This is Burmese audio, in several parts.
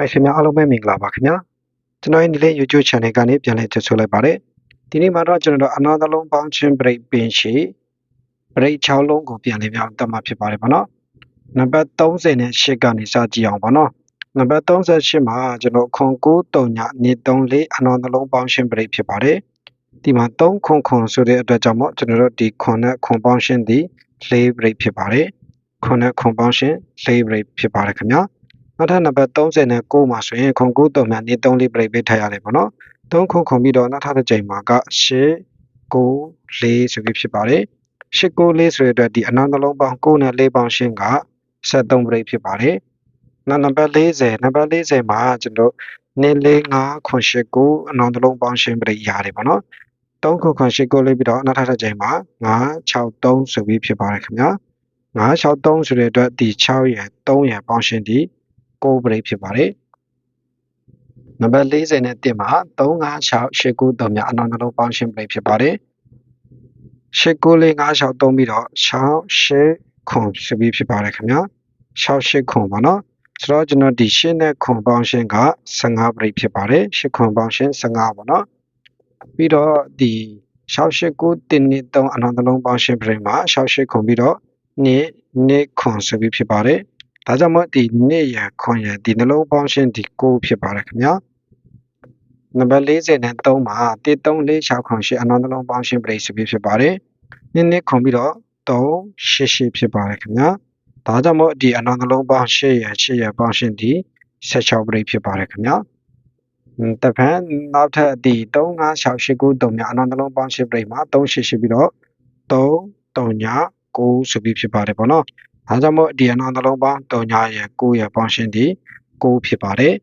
မိုက်ခင်များအားလုံးပဲမင်္ဂလာပါခင်ဗျာကျွန်တော်ရဲ့ဒီလေး YouTube channel ကနေပြန်လည်ကြိုဆိုလိုက်ပါတယ်ဒီနေ့မှာတော့ကျွန်တော်တို့အနာသလုံးပေါင်းချင်း break ပင်ရှိ break 6လုံးကိုပြန်လည်ပြောင်းတက်မှာဖြစ်ပါတယ်ဗောနော်နံပါတ်38ကနေစကြည့်အောင်ဗောနော်နံပါတ်38မှာကျွန်တော်ခွန်9 3ညနေ34အနာသလုံးပေါင်းချင်း break ဖြစ်ပါတယ်ဒီမှာ3ခွန်ခွန်ဆိုတဲ့အတွက်ကြောင့်မို့ကျွန်တော်တို့ဒီခွန်နဲ့ခွန်ပေါင်းချင်းဒီ play break ဖြစ်ပါတယ်ခွန်နဲ့ခွန်ပေါင်းချင်း play break ဖြစ်ပါတယ်ခင်ဗျာ နောက်ထပ်နံပါတ်39မှာဆိုရင်ခွန်9တုံမြန်နေ3လေး break ပေးထားရတယ်ပေါ့နော်3ခွန်ခွန်ပြီးတော့နောက်ထပ်တစ်ချိန်မှာက8 9 4ဆိုပြီးဖြစ်ပါတယ်8 9 4ဆိုတဲ့အတွက်ဒီအနောက်နှလုံးပေါင်း9နဲ့4ပေါင်းရှင်းက73 break ဖြစ်ပါတယ်နောက်နံပါတ်40နံပါတ်40မှာကျွန်တော်နေ4 5ခွန်8 9အနောက်နှလုံးပေါင်းရှင်း break ရတယ်ပေါ့နော်3ခွန်ခွန်8 9လေးပြီးတော့နောက်ထပ်တစ်ချိန်မှာ9 6 3ဆိုပြီးဖြစ်ပါတယ်ခင်ဗျာ963ဆိုတဲ့အတွက်ဒီ6ရယ်3ရယ်ပေါင်းရှင်းဒီ 6 break ဖြစ်ပါတယ်နံပါတ်40နဲ့တင်မှာ35689တုံးများအနောက်နှလုံးပေါင်းရှင်း break ဖြစ်ပါတယ်894563ပြီးတော့68ခွန်ဆိုပြီးဖြစ်ပါတယ်ခင်ဗျာ68ခွန်ပါနော်ဆိုတော့ကျွန်တော်ဒီရှင်းတဲ့ခွန်ပေါင်းရှင်းက15 break ဖြစ်ပါတယ်8ခွန်ပေါင်းရှင်း15ပါနော်ပြီးတော့ဒီ689တင်နေ3အနောက်နှလုံးပေါင်းရှင်း break မှာ68ခွန်ပြီးတော့နေ့နေ့ခွန်ဆိုပြီးဖြစ်ပါတယ် ဒါကြောင့်မို့ဒီနေ့ရခွန်ရဒီနှလုံးပေါင်းရှင်းဒီ9ဖြစ်ပါတယ်ခင်ဗျာနံပါတ်40နဲ့3မှာ1346ခွန်ရှိအနောက်နှလုံးပေါင်းရှင်းပရိဆိုပြီးဖြစ်ပါတယ်နှစ်နှစ်ခွန်ပြီးတော့388ဖြစ်ပါတယ်ခင်ဗျာဒါကြောင့်မို့ဒီအနောက်နှလုံးပေါင်း8ရ8ရပေါင်းရှင်းဒီ16ပရိဖြစ်ပါတယ်ခင်ဗျာတပန်းနောက်ထပ်ဒီ3568တုံများအနောက်နှလုံးပေါင်းရှင်းပရိမှာ388ပြီးတော့3 3ည9ဆိုပြီးဖြစ်ပါတယ်ပေါ့နော် ဒါကြောင့်မို့ဒီအနောက်နှလုံးပေါင်း3ညရ9ရပေါင်းရှင်းဒီ9ဖြစ်ပါတယ်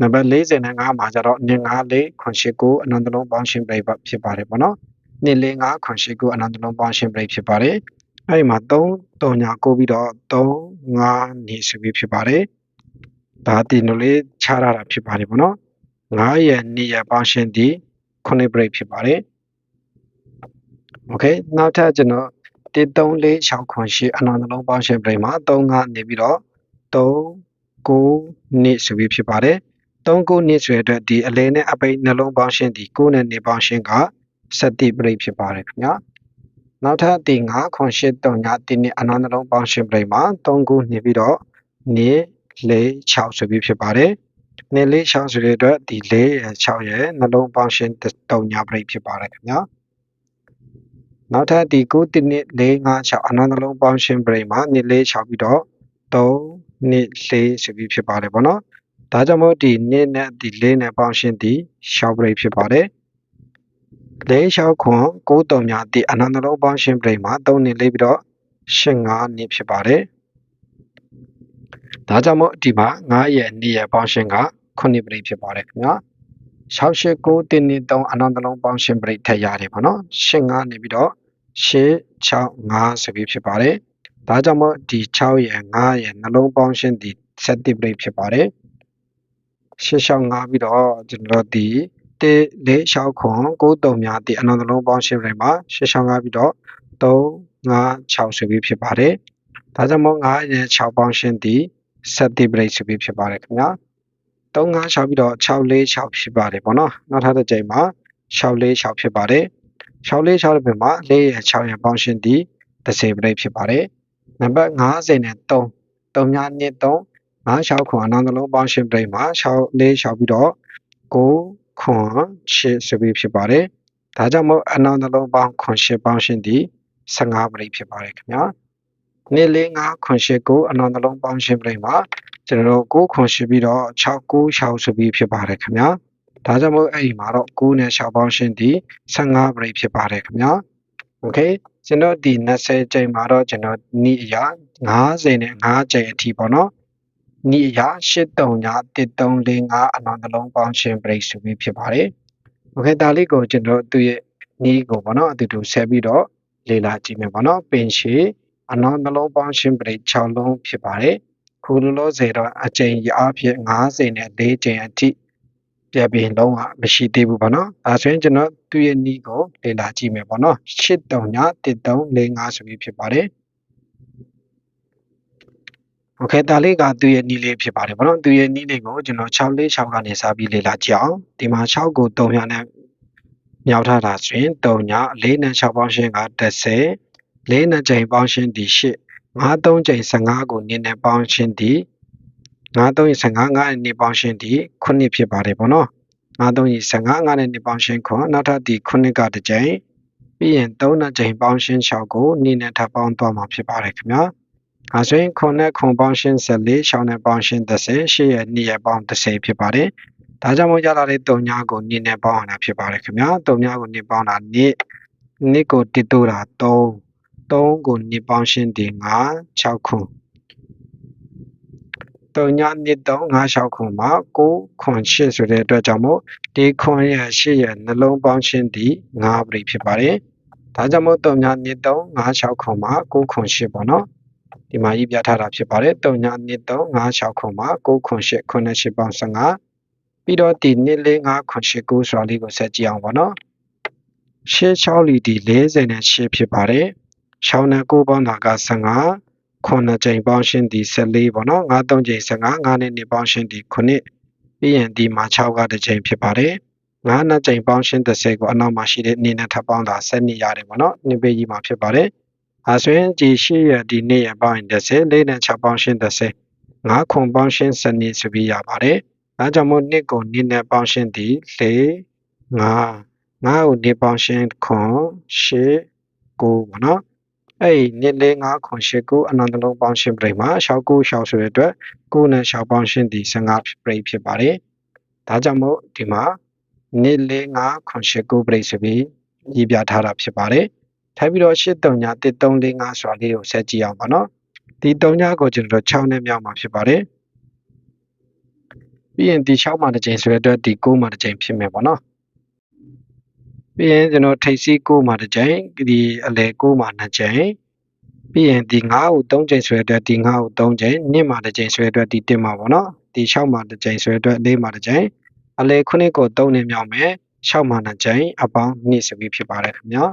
နံပါတ်45မှာကျတော့2 5 4 9 9အနန္တလုံးပေါင်းရှင်းပရိပတ်ဖြစ်ပါတယ်ပေါ့နော်2 4 5 9 9အနန္တလုံးပေါင်းရှင်းပရိဖြစ်ပါတယ်အဲ့ဒီမှာ3 3ညာကိုပြီးတော့3 5နေဆိုပြီးဖြစ်ပါတယ်ဒါဒီနိုလေးခြားရတာဖြစ်ပါတယ်ပေါ့နော်9ရက်2ရက်ပေါင်းရှင်းဒီ9 break ဖြစ်ပါတယ်โอเคနောက်ထပ်ကျွန်တော် 134 6ခွန်ရှိအနန္တလုံးပေါင်းရှင်း break မှာ3 5နေပြီးတော့3 9နှစ်ဆိုပြီးဖြစ်ပါတယ်3ခုနှစ်ဆိုတဲ့အတွက်ဒီအလဲနဲ့အပိတ်နှလုံးပေါင်းရှင်းဒီ9နဲ့နေပေါင်းရှင်းက7ပြိဖြစ်ပါတယ်ခင်ဗျာနောက်ထပ်ဒီ9ခွန်8 3ညဒီနေ့အနာနှလုံးပေါင်းရှင်းပြိမှာ3ခုနှစ်ပြီးတော့နေ4 6ဆိုပြီးဖြစ်ပါတယ်နေ4 6ဆိုတဲ့အတွက်ဒီ4ရ6ရနှလုံးပေါင်းရှင်း3ညပြိဖြစ်ပါတယ်ခင်ဗျာ နောက်ထပ်ဒီ9တိနှစ်4 5 6အနာနှလုံးပေါင်းရှင်းပြိမှာနေ4 6ပြီးတော့3နှစ်4ဆိုပြီးဖြစ်ပါတယ်ပေါ့နော်ဒါကြောင့်မို့ဒီနှစ်နဲ့ဒီလေးနဲ့ပေါင်းရှင်းဒီ short break ဖြစ်ပါတယ်လေးလျှောက်ခွန်9တုံများဒီအနန္တလုံးပေါင်းရှင်း break မှာ3နှစ်လေးပြီးတော့85နှစ်ဖြစ်ပါတယ်ဒါကြောင့်မို့ဒီမှာ9ရက်2ရက်ပေါင်းရှင်းက9 break ဖြစ်ပါတယ်ခင်ဗျာ 689တင်းနေ3အနန္တလုံးပေါင်းရှင်း break ထည့်ရတယ်ပေါ့နော်85နေပြီးတော့665ဆိုပြီးဖြစ်ပါတယ်ဒါကြောင့်မို့ဒီ6ရက်9ရက်နှလုံးပေါင်းရှင်းဒီ set break ဖြစ်ပါတယ်865ပြီးတော့ကျွန်တော်ဒီတေလေး6ခွန်93များဒီအနန္တလုံးပေါင်းရှင်းရမှာ865ပြီးတော့356ဆိုပြီးဖြစ်ပါတယ်။ဒါကြောင့်မို့9နဲ့6ပေါင်းရှင်းဒီ set break ဆိုပြီးဖြစ်ပါတယ်ခင်ဗျာ။ 356ပြီးတော့646ဖြစ်ပါတယ်ပေါ့နော်။နောက်ထပ်တစ်ကြိမ်မှာ646ဖြစ်ပါတယ်။646တဲ့ပြင်မှာ4ရဲ့6ရဲ့ပေါင်းရှင်းဒီ30 break ဖြစ်ပါတယ်။နံပါတ်50နဲ့3 3များ2 3 5 6ခွန်အနောက်နှလုံးပေါင်းရှင်းပြိမှာ6 4 6ပြီးတော့9ခွန်8ဆိုပြီးဖြစ်ပါတယ်။ဒါကြောင့်မို့အနောက်နှလုံးပေါင်းခွန်8ပေါင်းရှင်းဒီ15ပြိဖြစ်ပါတယ်ခင်ဗျာ။နေ့လေး9ခွန်8ကိုအနောက်နှလုံးပေါင်းရှင်းပြိမှာ ကျွန်တော်တို့9ခွန်8ပြီးတော့6 9 6ဆိုပြီးဖြစ်ပါတယ်ခင်ဗျာ။ဒါကြောင့်မို့အဲ့ဒီမှာတော့9နဲ့6ပေါင်းရှင်းဒီ15ပြိဖြစ်ပါတယ်ခင်ဗျာ။ Okay ကျွန်တော်ဒီ20ကြိမ်မှာတော့ကျွန်တော်ဤအရာ90နဲ့5ကြိမ်အထိပေါ့နော်နီအရာ83ည1345အနောက်နှလုံးပေါင်းရှင်း break ဆိုပြီးဖြစ်ပါတယ်။ Okay ဒါလေးကိုကျွန်တော်သူ့ရဲ့နီးကိုပေါ့နော်အတူတူဆက်ပြီးတော့လေ့လာကြည့်မယ်ပေါ့နော်။ပင်ရှည်အနောက်နှလုံးပေါင်းရှင်း break 6လုံးဖြစ်ပါတယ်။ ခုလောလောဆယ်တော့အချိန်အားဖြင့်90နဲ့4ချိန်အထိပြပြင်းလုံးဝမရှိသေးဘူးပေါ့နော်။ဒါဆိုရင်ကျွန်တော်သူ့ရဲ့နီးကိုလေ့လာကြည့်မယ်ပေါ့နော်။839345ဆိုပြီးဖြစ်ပါတယ်။ Okay ဒါလေးကသူ့ရဲ့နီးလေးဖြစ်ပါတယ်ပေါ့နော်။သူ့ရဲ့နီးလေးကိုကျွန်တော်646ကနေစပြီးလေ့လာကြအောင်။ဒီမှာ6ကို3ရနဲ့မြောက်ထားတာဆိုရင်3ည4နဲ့6ပေါင်းရှင်းက10 4နဲ့ချိန်ပေါင်းရှင်းဒီ8 5 3ချိန်15ကိုနည်းနဲ့ပေါင်းရှင်းဒီ5 3 15 5နဲ့နေပေါင်းရှင်းဒီ9ဖြစ်ပါတယ်ဗောနော်5 3 15 5နဲ့နေပေါင်းရှင်းခွန်နောက်ထပ်ဒီ9ကတစ်ချိန်ပြီးရင်3နဲ့ချိန်ပေါင်းရှင်း6ကိုနည်းနဲ့ထပ်ပေါင်းသွားမှာဖြစ်ပါတယ်ခင်ဗျာအဲဆိုရင်ခွန်နဲ့ခွန်ပေါင်းရှင်း14ရှောင်းနဲ့ပေါင်းရှင်း30ရှေ့ရဲ့2ရဲ့ပေါင်း30ဖြစ်ပါတယ်ဒါကြောင့်မို့ရလာတဲ့3ညကိုနည်းနဲ့ပေါင်းရတာဖြစ်ပါတယ်ခင်ဗျာ3ညကိုနည်းပေါင်းတာ2 2ကိုတစ်တိုးတာ3 3ကို2ပေါင်းရှင်းဒီ9 6ခု3ည2 3 5 6ခုမှာ9ခွန်8ဆိုတဲ့အတွက်ကြောင့်မို့ဒီခွန်ရဲ့8ရဲ့နှလုံးပေါင်းရှင်းဒီ9ပြိဖြစ်ပါတယ်ဒါကြောင့်မို့3ည2 3 5 6ခုမှာ9ခွန်8ပေါ့နော်ဒီမှာရေးပြထားတာဖြစ်ပါတယ်3ည2 3 5 6ခုမှာ9ခွန်8ခွန်နဲ့8ပေါင်း15ပြီးတော့ဒီ2 4 5ခွန်8 9ဆိုတာလေးကိုဆက်ကြည့်အောင်ပေါ့နော်ရှေ့6လီဒီ40နဲ့8ဖြစ်ပါတယ်။ 6နဲ့9ပေါင်းတာက15ခုနှစ်ကြိမ်ပေါင်းရှင်းဒီ14ပေါ့နော်။9 3ကြိမ်15 9နဲ့2ပေါင်းရှင်းဒီ9ပြီးရင်ဒီမှာ6ကတစ်ကြိမ်ဖြစ်ပါတယ်။9နှစ်ကြိမ်ပေါင်းရှင်း30ကိုအနောက်မှာရှိတဲ့နေနဲ့ထပ်ပေါင်းတာ7နှစ်ရတယ်ပေါ့နော်။နှစ်ပေကြီးမှာဖြစ်ပါတယ်။အဲဆိုရင်ဒီ8ရဒီနေ့ရပေါင်းရင်30 4နဲ့6ပေါင်းရှင်း30 9ခွန်ပေါင်းရှင်း7နှစ်ဆိုပြီးရပါတယ်။ဒါကြောင့်မို့နှစ်ကိုနှစ်နဲ့ပေါင်းရှင်းဒီ4 5 5ကိုနေပေါင်းရှင်းခွန်8 9ပေါ့နော် အဲ့နှစ်လေး5ခွန်8 9အနန္တလုံးပေါင်းရှင်းပြိမှာ6 9 6ဆိုတဲ့အတွက်9နဲ့6ပေါင်းရှင်းဒီ15ပြိဖြစ်ပါတယ်ဒါကြောင့်မို့ဒီမှာနှစ်လေး5ခွန်8 9ပြိဆိုပြီးရေးပြထားတာဖြစ်ပါတယ်ထိုက်ပြီးတော့8 3ည1 3 4 5ဆိုတာလေးကိုဆက်ကြည့်အောင်ပါနော်ဒီ3ညကိုကျွန်တော်တို့6နဲ့မြောက်မှာဖြစ်ပါတယ်ပြီးရင်ဒီ6မှာတစ်ချိန်ဆိုတဲ့အတွက်ဒီ9မှာတစ်ချိန်ဖြစ်မယ်ပေါ့နော် ပြီးရင်ကျွန်တော်ထိပ်စီး6မှာတစ်ချိန်ဒီအလဲ6မှာ2ချိန်ပြီးရင်ဒီ9ကို3ချိန်ဆွဲအတွက်ဒီ9ကို3ချိန်2မှာတစ်ချိန်ဆွဲအတွက်ဒီ1မှာပေါ့နော်ဒီ6မှာတစ်ချိန်ဆွဲအတွက်4မှာတစ်ချိန်အလဲ9ကို3နဲ့မြောက်မယ်6မှာ2ချိန်အပေါင်း2ဆိုပြီးဖြစ်ပါတယ်ခင်ဗျာ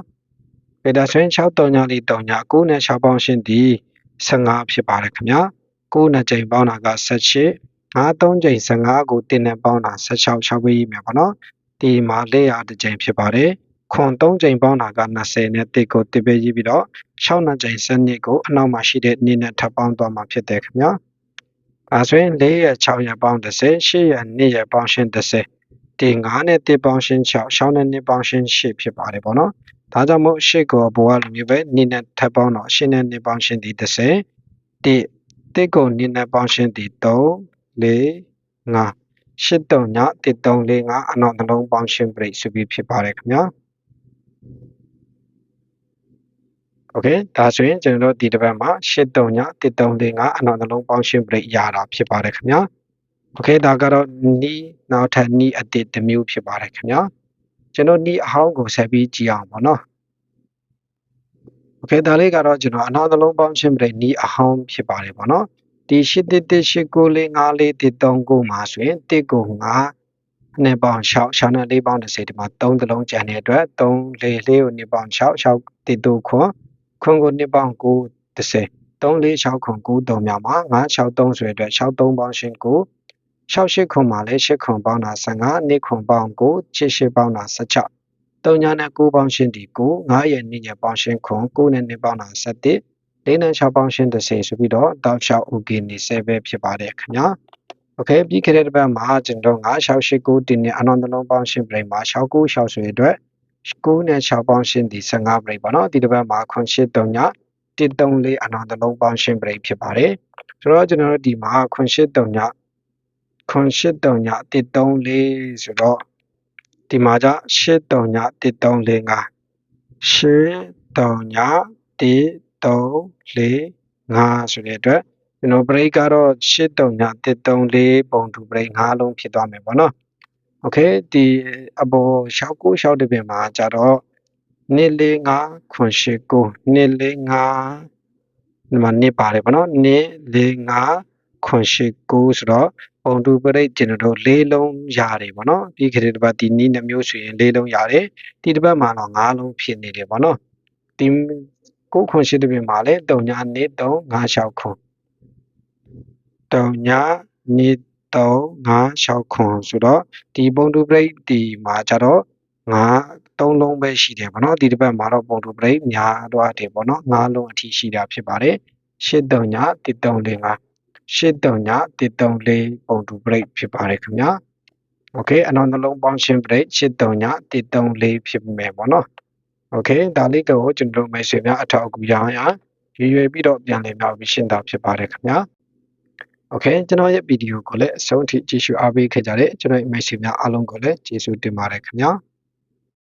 ပေတာဆွင်း6 3ညလေး3ည9နဲ့6ပေါင်းရှင်းဒီ15ဖြစ်ပါတယ်ခင်ဗျာ9နဲ့ချိန်ပေါင်းတာက18 5 3ချိန်15ကို1နဲ့ပေါင်းတာ16 6ပဲရေးမယ်ပေါ့နော် ဒီမှာ400တစ်ကြိမ်ဖြစ်ပါတယ်ခွန်3ကြိမ်ပေါင်းတာက20နဲ့တစ်ကိုတစ်ပဲရေးပြီးတော့6နှစ်ကြိမ်စနစ်ကိုအနောက်မှာရှိတဲ့နေ့နဲ့ထပ်ပေါင်းသွားမှာဖြစ်တယ်ခင်ဗျာအဲဆိုရင်4ရက်6ရက်ပေါင်း30 8ရက်2ရက်ပေါင်းရှင်း30ဒီ9နဲ့1ပေါင်းရှင်း6 6နဲ့2ပေါင်းရှင်း8ဖြစ်ပါတယ်ပေါ့နော်ဒါကြောင့်မို့8ကိုဘဝလိုမျိုးပဲနေ့နဲ့ထပ်ပေါင်းတော့8နဲ့2ပေါင်းရှင်းဒီ30ဒီတစ်ကိုနေ့နဲ့ပေါင်းရှင်းဒီ3 4 5 ရှစ်တုံည1345အနောက်နှလုံးပေါင်းရှင်းပရိတ်ဆိုပြီးဖြစ်ပါတယ်ခင်ဗျာโอเคဒါဆိုရင်ကျွန်တော်တို့ဒီတစ်ပတ်မှာရှစ်တုံည1345အနောက်နှလုံးပေါင်းရှင်းပရိတ်ရတာဖြစ်ပါတယ်ခင်ဗျာโอเคဒါကတော့နီးနောက်ထပ်နီးအတစ်တစ်မျိုးဖြစ်ပါတယ်ခင်ဗျာကျွန်တော်နီးအဟောင်းကိုဆက်ပြီးကြည့်အောင်ပါနော်โอเคဒါလေးကတော့ကျွန်တော်အနောက်နှလုံးပေါင်းရှင်းပရိတ်နီးအဟောင်းဖြစ်ပါတယ်ပေါ့နော် ဒီ8တစ်တစ်8ကိုလေး9လေးတစ်3ကိုမှာဆိုရင်တစ်ကို9နှစ်ပေါင်း6 6နဲ့4ပေါင်း30ဒီမှာ3တလုံးကျန်တဲ့အတွက်3လေးလေးကိုနှစ်ပေါင်း6 6တစ်2ခွန်ခွန်ကိုနှစ်ပေါင်း9 30 3 4 6ခွန်9 3မြောက်မှာ9 6 3ဆိုတဲ့အတွက်6 3ပေါင်းရှင်း9 6 8ခွန်မှာလည်း8ခွန်ပေါင်းတာ15နှစ်ခွန်ပေါင်း9 8 8ပေါင်းတာ16 3ညနဲ့9ပေါင်းရှင်းဒီ9 9ရဲ့2ရဲ့ပေါင်းရှင်းခွန်9နဲ့2ပေါင်းတာ17 လေးနဲ့6ပေါင်းရှင်း30ဆိုပြီးတော့တောက်လျှောက် okay နေဆဲပဲဖြစ်ပါတယ်ခင်ဗျာโอเคပြီးခဲ့တဲ့တစ်ပတ်မှာကျွန်တော်9 6 8 9တင်းနဲ့အနန္တလုံးပေါင်းရှင်းပြိမှာ6 9 6ဆိုရတဲ့9နဲ့6ပေါင်းရှင်းဒီ15ပြိပါနော်ဒီတစ်ပတ်မှာခွန်8 3ည134အနန္တလုံးပေါင်းရှင်းပြိဖြစ်ပါတယ်ဆိုတော့ကျွန်တော်တို့ဒီမှာခွန်8 3ညခွန်8 3ည134ဆိုတော့ဒီမှာじゃ8 3ည134 5 8 3ည1 3 4 5ဆိုတဲ့အတွက်ကျွန်တော် break ကတော့8တုံည134ပုံတူ break 5လုံးဖြစ်သွားမယ်ပေါ့နော်။ Okay ဒီအပေါ်6 9 6တပင်မှာကြတော့1 4 5ခွန်8 9 1 4 5ဒီမှာ1ပါတယ်ပေါ့နော်1 4 5ခွန်8 9ဆိုတော့ပုံတူပရိတ်ကျွန်တော်တို့၄လုံးရတယ်ပေါ့နော်ပြီးခဲ့တဲ့တစ်ပတ်ဒီနီးနှမျိုးဆိုရင်၄လုံးရတယ်ဒီတစ်ပတ်မှာတော့၅လုံးဖြစ်နေတယ်ပေါ့နော်ဒီ 9ခွန်8တပြင်မှာလည်း3ည2 3 5 6ခွန် 3ည2 3 5 6ခွန်ဆိုတော့ဒီပုံတူပရိတ်ဒီမှာကြတော့9သုံးလုံးပဲရှိတယ်ပေါ့နော်ဒီတစ်ပတ်မှာတော့ပုံတူပရိတ်များတော့တယ်ပေါ့နော်9လုံးအထိရှိတာဖြစ်ပါတယ်8 3ည1 3 4 5 8 3ည1 3 4ပုံတူပရိတ်ဖြစ်ပါတယ်ခင်ဗျာโอเคအနောက်နှလုံးပေါင်းရှင်းပရိတ်8 3ည1 3 4ဖြစ်မယ်ပေါ့နော် Okay ဒါလေးကိုကျွန်တော်မိတ်ဆွေများအထောက်အကူရအောင်ရည်ရွယ်ပြီးတော့ပြန်လည်မြောက်ပြီးရှင်းတာဖြစ်ပါတယ်ခင်ဗျာ Okay ကျွန်တော်ရဲ့ဗီဒီယိုကိုလည်းအဆုံးထိကြည့်ရှုအားပေးခဲ့ကြတဲ့ကျွန်တော်မိတ်ဆွေများအားလုံးကိုလည်းကျေးဇူးတင်ပါတယ်ခင်ဗျာ။